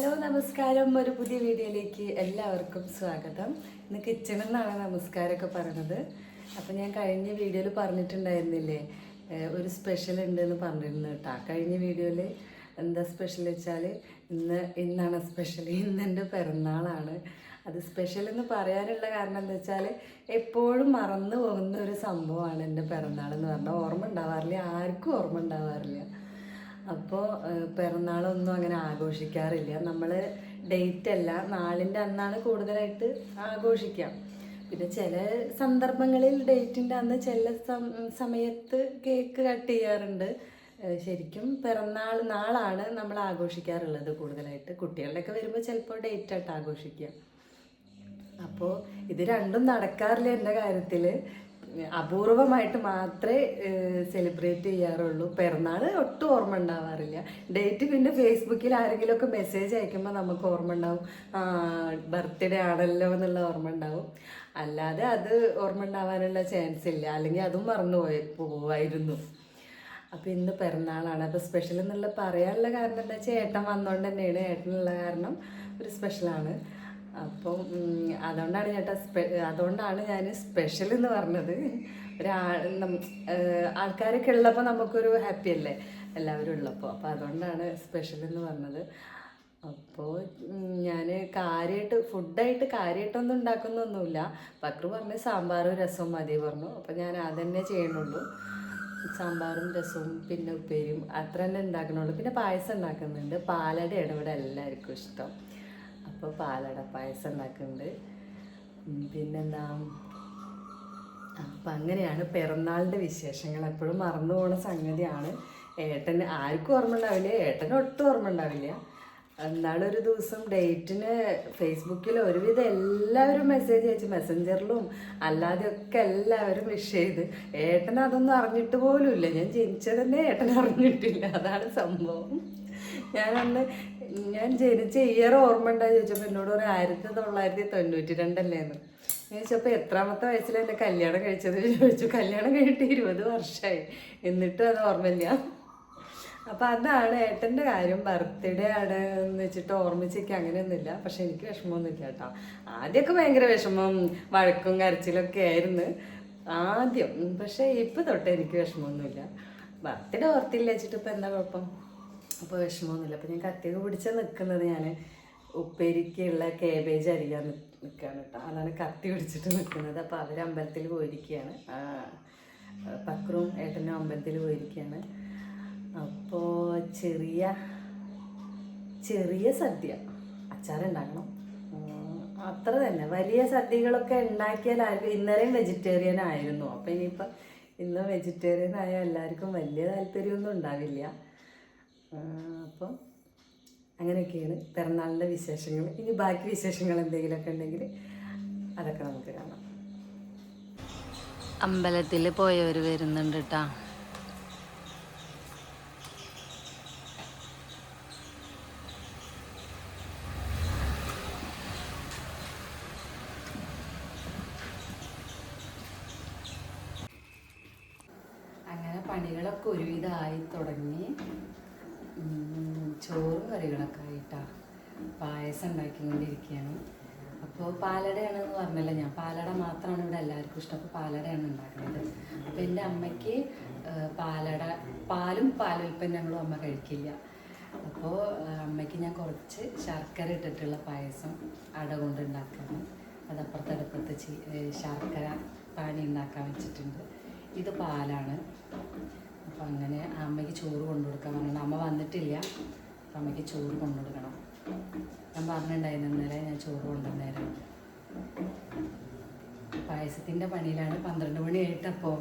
Hello നമസ്കാരം. ഒരു പുതിയ വീഡിയോയിലേക്ക് എല്ലാവർക്കും സ്വാഗതം. ഇന്ന് കിച്ചണിൽ നിന്നാണ് നമസ്കാരമൊക്കെ പറഞ്ഞത് അപ്പം ഞാൻ കഴിഞ്ഞ വീഡിയോയിൽ പറഞ്ഞിട്ടുണ്ടായിരുന്നില്ലേ ഒരു സ്പെഷ്യൽ ഉണ്ടെന്ന് പറഞ്ഞിരുന്നു കേട്ടോ. കഴിഞ്ഞ വീഡിയോയിൽ എന്താ സ്പെഷ്യൽ വെച്ചാൽ ഇന്ന് ഇന്നാണ് സ്പെഷ്യൽ ഇന്ന് എന്റെ പിറന്നാളാണ്. അത് സ്പെഷ്യൽ എന്ന് പറയാനുള്ള കാരണം എന്താ വെച്ചാൽ എപ്പോഴും മറന്നു പോകുന്ന ഒരു സംഭവമാണ് എന്റെ പിറന്നാൾ എന്ന് പറഞ്ഞാൽ ഓർമ്മ ഉണ്ടാവാറില്ല. ആർക്കും ഓർമ്മ ഉണ്ടാവാറില്ല. അപ്പോൾ പിറന്നാളൊന്നും അങ്ങനെ ആഘോഷിക്കാറില്ല. നമ്മൾ ഡേറ്റ് അല്ല നാളിന്റെ അന്നാണ് കൂടുതലായിട്ട് ആഘോഷിക്കാം. പിന്നെ ചില സന്ദർഭങ്ങളിൽ ഡേറ്റിന്റെ അന്ന് ചില സമയത്ത് കേക്ക് കട്ട് ചെയ്യാറുണ്ട്. ശരിക്കും പിറന്നാൾ നാളാണ് നമ്മൾ ആഘോഷിക്കാറുള്ളത് കൂടുതലായിട്ട്. കുട്ടികളുടെയൊക്കെ വരുമ്പോൾ ചിലപ്പോൾ ഡേറ്റ് ആയിട്ട് ആഘോഷിക്കുക അപ്പോൾ ഇത് രണ്ടും നടക്കാറില്ല എന്റെ കാര്യത്തിൽ അപൂർവമായിട്ട് മാത്രമേ സെലിബ്രേറ്റ് ചെയ്യാറുള്ളൂ. പിറന്നാൾ ഒട്ടും ഓർമ്മ ഉണ്ടാവാറില്ല. ഡേറ്റ് പിന്നെ ഫേസ്ബുക്കിൽ ആരെങ്കിലുമൊക്കെ മെസ്സേജ് അയക്കുമ്പോൾ നമുക്ക് ഓർമ്മ ഉണ്ടാവും. ബർത്ത്ഡേ ആണല്ലോ എന്നുള്ള ഓർമ്മ ഉണ്ടാവും. അല്ലാതെ അത് ഓർമ്മ ഉണ്ടാവാനുള്ള ചാൻസ് ഇല്ല. അല്ലെങ്കിൽ അതും മറന്നു പോയി പോവായിരുന്നു. അപ്പോൾ ഇന്ന് പിറന്നാളാണ്. അപ്പോൾ സ്പെഷ്യൽ എന്നുള്ള പറയാനുള്ള കാരണം എന്താ വെച്ചാൽ ഏട്ടൻ വന്നുകൊണ്ട് തന്നെയാണ്. ഏട്ടനുള്ള കാരണം ഒരു സ്പെഷ്യലാണ് അപ്പം അതുകൊണ്ടാണ് ചേട്ടാ സ്പെ അതുകൊണ്ടാണ് ഞാൻ സ്പെഷ്യൽ എന്ന് പറഞ്ഞത്. ഒരാൾ നം- ആൾക്കാരൊക്കെ ഉള്ളപ്പോൾ നമുക്കൊരു ഹാപ്പി അല്ലേ? എല്ലാവരും ഉള്ളപ്പോൾ അപ്പോൾ അതുകൊണ്ടാണ് സ്പെഷ്യൽ എന്ന് പറഞ്ഞത്. അപ്പോൾ ഞാൻ കാര്യമായിട്ട് ഫുഡായിട്ട് കാര്യമായിട്ടൊന്നും ഉണ്ടാക്കുന്നൊന്നുമില്ല. പക്രു പറഞ്ഞ് സാമ്പാറും രസവും മതി പറഞ്ഞു. അപ്പോൾ ഞാൻ അതന്നെ ചെയ്യണുള്ളൂ സാമ്പാറും രസവും പിന്നെ ഉപ്പേരിയും അത്ര തന്നെ ഉണ്ടാക്കണുള്ളൂ. പിന്നെ പായസം ഉണ്ടാക്കുന്നുണ്ട്. പാലടയാണ് ഇവിടെ എല്ലാവർക്കും ഇഷ്ടം. അപ്പോൾ പാലട പായസം ഉണ്ടാക്കുന്നുണ്ട്. പിന്നെന്താ? അപ്പം അങ്ങനെയാണ് പിറന്നാളിന്റെ വിശേഷങ്ങൾ. എപ്പോഴും മറന്നു പോണ സംഗതിയാണ്. ഏട്ടന് ആർക്കും ഓർമ്മ ഉണ്ടാവില്ല ഏട്ടന് ഒട്ടും ഓർമ്മ ഉണ്ടാവില്ല. ഒരു ദിവസം ഡേറ്റിന് ഫേസ്ബുക്കിൽ ഒരുവിധം എല്ലാവരും മെസ്സേജ് അയച്ചു മെസ്സഞ്ചറിലും അല്ലാതെയൊക്കെ എല്ലാവരും വിഷ് ചെയ്ത്. ഏട്ടൻ അതൊന്നും അറിഞ്ഞിട്ട് പോലുമില്ല. ഞാൻ ജനിച്ചതന്നെ ഏട്ടൻ അറിഞ്ഞിട്ടില്ല. അതാണ് സംഭവം. ഞാനന്ന് ഞാൻ ജനിച്ച ഇയർ ഓർമ്മ ഉണ്ടായി ചോദിച്ചപ്പോൾ എന്നോട് ഒരു ആയിരത്തി തൊള്ളായിരത്തി തൊണ്ണൂറ്റി രണ്ടല്ലേന്ന്. ചോദിച്ചപ്പോൾ എത്രാമത്തെ വയസ്സിൽ എന്നെ കല്യാണം കഴിച്ചത്? ചോദിച്ചു കല്യാണം കഴിഞ്ഞിട്ട് ഇരുപത് വർഷമായി എന്നിട്ടും അത് ഓർമ്മയില്ല. അപ്പം അതാണ് ഏട്ടന്റെ കാര്യം. ബർത്ത്ഡേ ആണ് എന്ന് വെച്ചിട്ട് ഓർമ്മിച്ചേക്ക് അങ്ങനെയൊന്നുമില്ല. പക്ഷെ എനിക്ക് വിഷമമൊന്നുമില്ല കേട്ടോ. ആദ്യമൊക്കെ ഭയങ്കര വിഷമം വഴക്കും കരച്ചിലൊക്കെ ആയിരുന്നു. ആദ്യം. പക്ഷേ ഇപ്പം തൊട്ട് എനിക്ക് വിഷമമൊന്നുമില്ല. ബർത്ത്ഡേ ഓർത്തില്ല വെച്ചിട്ട് ഇപ്പം എന്താ കുഴപ്പം? അപ്പോൾ വിഷമമൊന്നുമില്ല അപ്പോൾ ഞാൻ കത്തിയൊക്കെ പിടിച്ച് നിൽക്കുന്നത് ഞാൻ ഉപ്പേരിക്കുള്ള കേബേജ് അരിയാൻ നിൽക്കുകയാണ് കേട്ടോ അതാണ് കത്തി പിടിച്ചിട്ട് നിൽക്കുന്നത് അപ്പോൾ അവർ അമ്പലത്തിൽ പോയിരിക്കുകയാണ് പക്രും ഏട്ടനും അമ്പലത്തിൽ പോയിരിക്കുകയാണ് അപ്പോൾ ചെറിയ ചെറിയ സദ്യ. അച്ചാറുണ്ടാക്കണം. അത്ര തന്നെ. വലിയ സദ്യകളൊക്കെ ഉണ്ടാക്കിയാൽ ആർക്കും ഇന്നലെയും വെജിറ്റേറിയൻ ആയിരുന്നു. അപ്പോൾ ഇനിയിപ്പോൾ ഇന്ന് വെജിറ്റേറിയൻ ആയ എല്ലാവർക്കും വലിയ താല്പര്യമൊന്നും ഉണ്ടാവില്ല. അപ്പം അങ്ങനെയൊക്കെയാണ് പിറന്നാളിന്റെ വിശേഷങ്ങൾ. ഇനി ബാക്കി വിശേഷങ്ങൾ എന്തെങ്കിലുമൊക്കെ ഉണ്ടെങ്കിൽ അതൊക്കെ നമുക്ക് കാണാം. അമ്പലത്തിൽ പോയവർ വരുന്നുണ്ട് കേട്ടാ അങ്ങനെ പണികളൊക്കെ ഒരുവിധമായി തുടങ്ങി. ചോറും കറികളൊക്കെ ആയിട്ടാണ് പായസം ഉണ്ടാക്കിക്കൊണ്ടിരിക്കുകയാണ് അപ്പോൾ പാലടയാണ് എന്ന് പറഞ്ഞല്ലോ ഞാൻ പാലട മാത്രമാണ് ഇവിടെ എല്ലാവർക്കും ഇഷ്ടം. അപ്പോൾ പാലടയാണ് ഉണ്ടാക്കുന്നത് അപ്പോൾ എന്റെ അമ്മയ്ക്ക് പാലട പാലും പാലുൽപ്പന്നങ്ങളും അമ്മ കഴിക്കില്ല. അപ്പോൾ അമ്മയ്ക്ക് ഞാൻ കുറച്ച് ശർക്കര ഇട്ടിട്ടുള്ള പായസം അട കൊണ്ട് ഉണ്ടാക്കാണ്. അതപ്പുറത്തടുപ്പത്ത് ശർക്കര പാനി ഉണ്ടാക്കാൻ വെച്ചിട്ടുണ്ട്. ഇത് പാലാണ്. അപ്പം അങ്ങനെ അമ്മയ്ക്ക് ചോറ് കൊണ്ടു കൊടുക്കാൻ പറഞ്ഞിട്ടുണ്ട് അമ്മ വന്നിട്ടില്ല. അപ്പം അമ്മയ്ക്ക് ചോറ് കൊണ്ടു കൊടുക്കണം ഞാൻ പറഞ്ഞിട്ടുണ്ടായിരുന്നു ഇന്നലെ ഞാൻ ചോറ് കൊണ്ടുവന്നേരം പായസത്തിന്റെ പണിയിലാണ് പന്ത്രണ്ട് മണി ആയിട്ടപ്പോൾ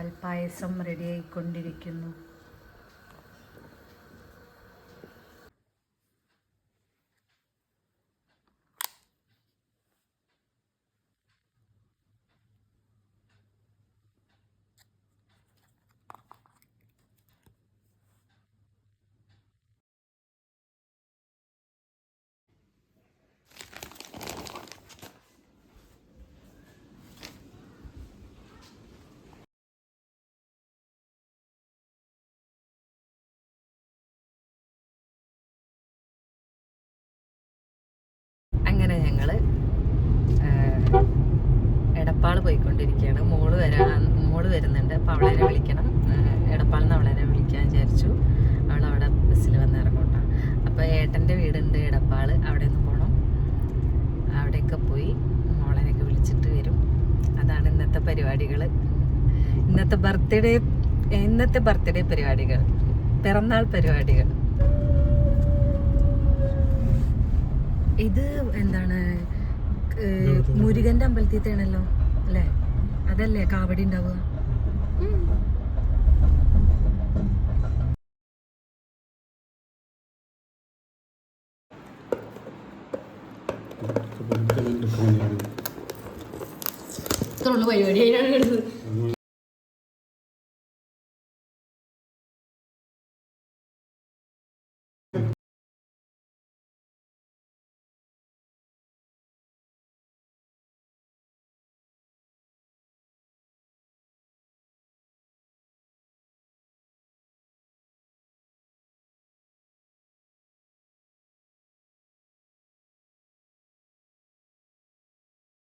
പാൽപ്പായസം റെഡിയായിക്കൊണ്ടിരിക്കുന്നു എടപ്പാൾ പോയിക്കൊണ്ടിരിക്കുകയാണ്. മോൾ വരാൻ മോൾ വരുന്നുണ്ട്. അപ്പോൾ അവളെ വിളിക്കണം. എടപ്പാളിൽ നിന്ന് അവളെ വിളിക്കാൻ വിചാരിച്ചു. അവൾ അവിടെ ബസ്സിൽ വന്ന് ഇറങ്ങോട്ടാ അപ്പോൾ ഏട്ടന്റെ വീടുണ്ട് എടപ്പാൾ അവിടെ നിന്ന് പോകണം അവിടെയൊക്കെ പോയി മോളനെയൊക്കെ വിളിച്ചിട്ട് വരും. അതാണ് ഇന്നത്തെ പരിപാടികൾ ഇന്നത്തെ ബർത്ത്ഡേ ഇന്നത്തെ ബർത്ത്ഡേ പരിപാടികൾ. പിറന്നാൾ പരിപാടികൾ. ഇത് എന്താണ്? മുരുകന്റെ അമ്പലത്തിൽ അമ്പലത്തിത്തേണല്ലോ അല്ലേ? അതല്ലേ കാവടി ഉണ്ടാവുക? ഇത്ര ഉള്ള പരിപാടി. അതിനാണ്